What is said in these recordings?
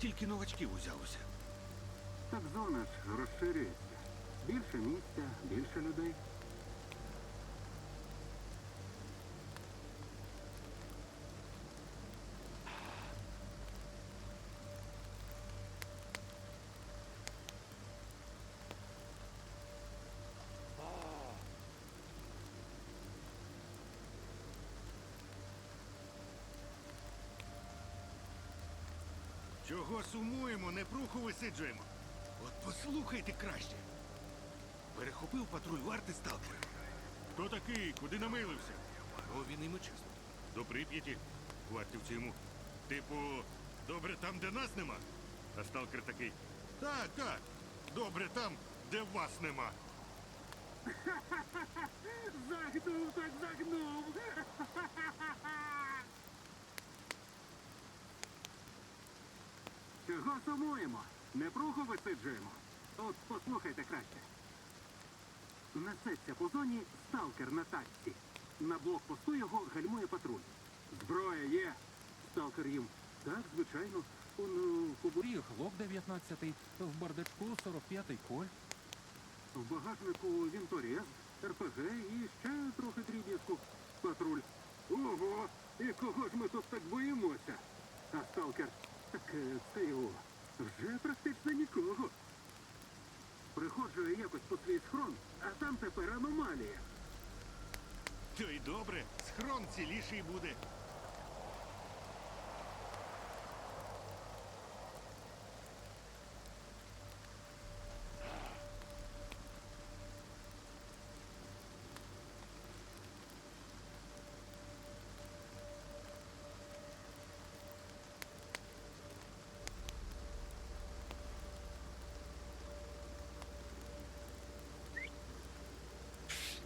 стільки новачків узялося? Так зона ж розширюється. Більше місця, більше людей. Чого сумуємо, не пруху висиджуємо. От послухайте краще. Перехопив патруль варти сталкера. Хто такий? Куди намилився? О, він йому чесно. До Прип'яті. Вартівці йому. Типу, добре там, де нас нема. А сталкер такий. Так, так. Добре там, де вас нема. Загнув, так загнув. Чого сумуємо? Непруху висиджуємо. От послухайте краще. Несеться по зоні сталкер на тачці. На блокпосту його гальмує патруль. Зброя є. Сталкер їм. Так, звичайно. Он у кобурі Бурі глок 19, в бардачку 45-й коль. В багажнику Вінторез, РПГ і ще трохи дріб'язку. Патруль. Ого! І кого ж ми тут так боїмося? А сталкер, так його. Вже практично нікого. Приходжу якось по свій схрон, а там тепер аномалія. То й добре, схрон ціліший буде.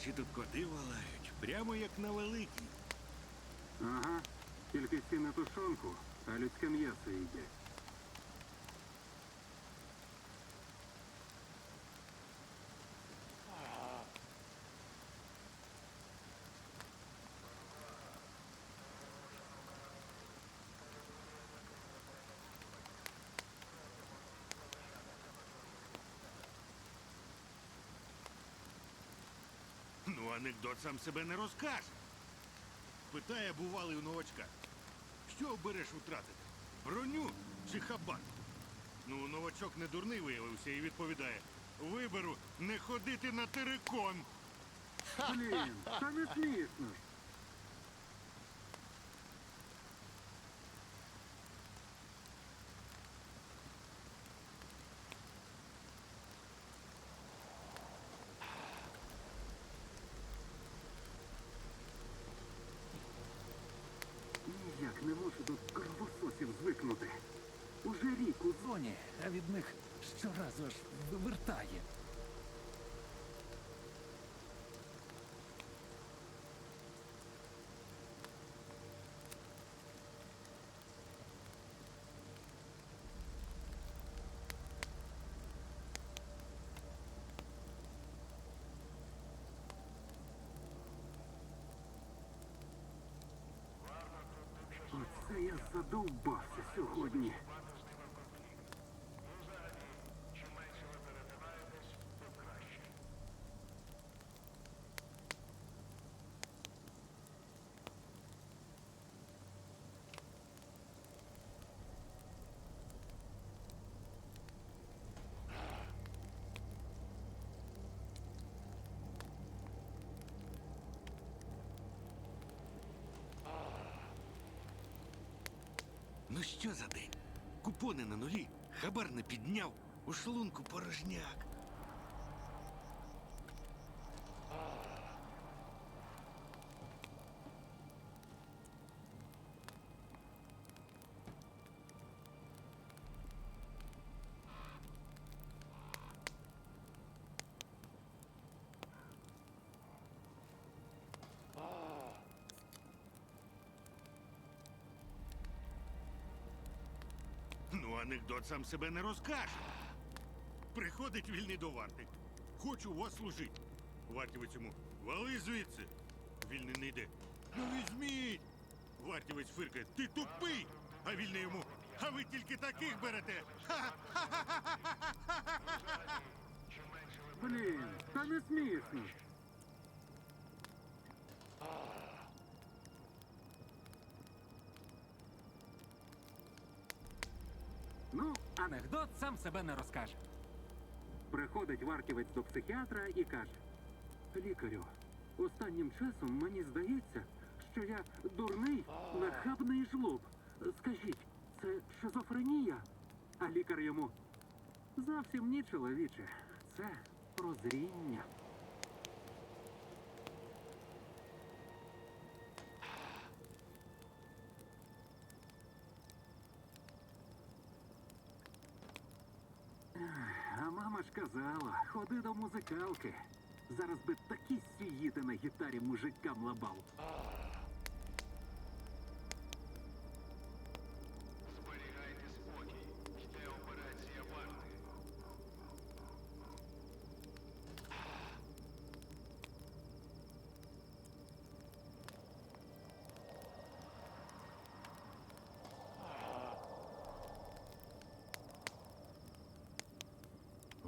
Вночі тут коти валають, прямо як на великій. Ага, тільки на тушонку, а людське м'ясо їдять. Анекдот сам себе не розкаже. Питає бувалий у новачка. Що обереш втратити? Броню чи хабар? Ну, новачок не дурний виявився і відповідає: Виберу не ходити на терикон. Блін, це не смішно ж. Ніяк не можу до кровососів. Уже рік у зоні, а від них щоразу ж вивертає. Я задовбався сьогодні. Ну що за день? Купони на нулі, хабар не підняв, у шлунку порожняк. Анекдот сам себе не розкаже. Приходить вільний до варти. Хочу у вас служити. Вартівець йому. Вали звідси. Вільний не йде. Ну візьміть. Вартівець фиркає. Ти тупий. А вільний йому. А ви тільки таких берете. Блін, та не смішно. Ну, Анекдот сам себе не розкаже. Приходить вартівець до психіатра і каже: Лікарю, останнім часом мені здається, що я дурний, нахабний жлоб. Скажіть, це шизофренія? А лікар йому зовсім ні, чоловіче. Це прозріння. А ж казала, ходи до музикалки. Зараз би такі сіїти на гітарі мужикам лабав.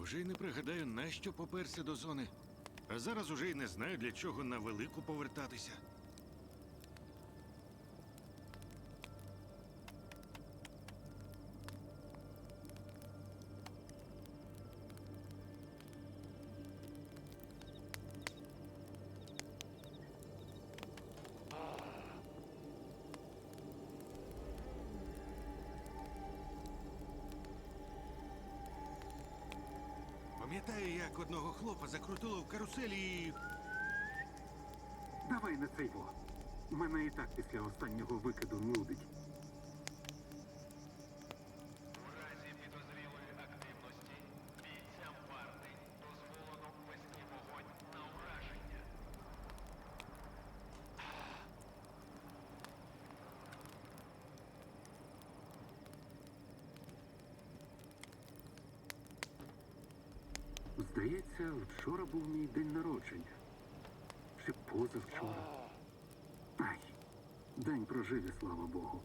Уже й не пригадаю, нащо поперся до зони. А зараз уже й не знаю, для чого на велику повертатися. Як одного хлопа закрутило в каруселі і. Давай на цей во. Мене і так після останнього викиду нудить. Здається, вчора був мій день народження. Чи позавчора? Ай, день прожив, слава Богу.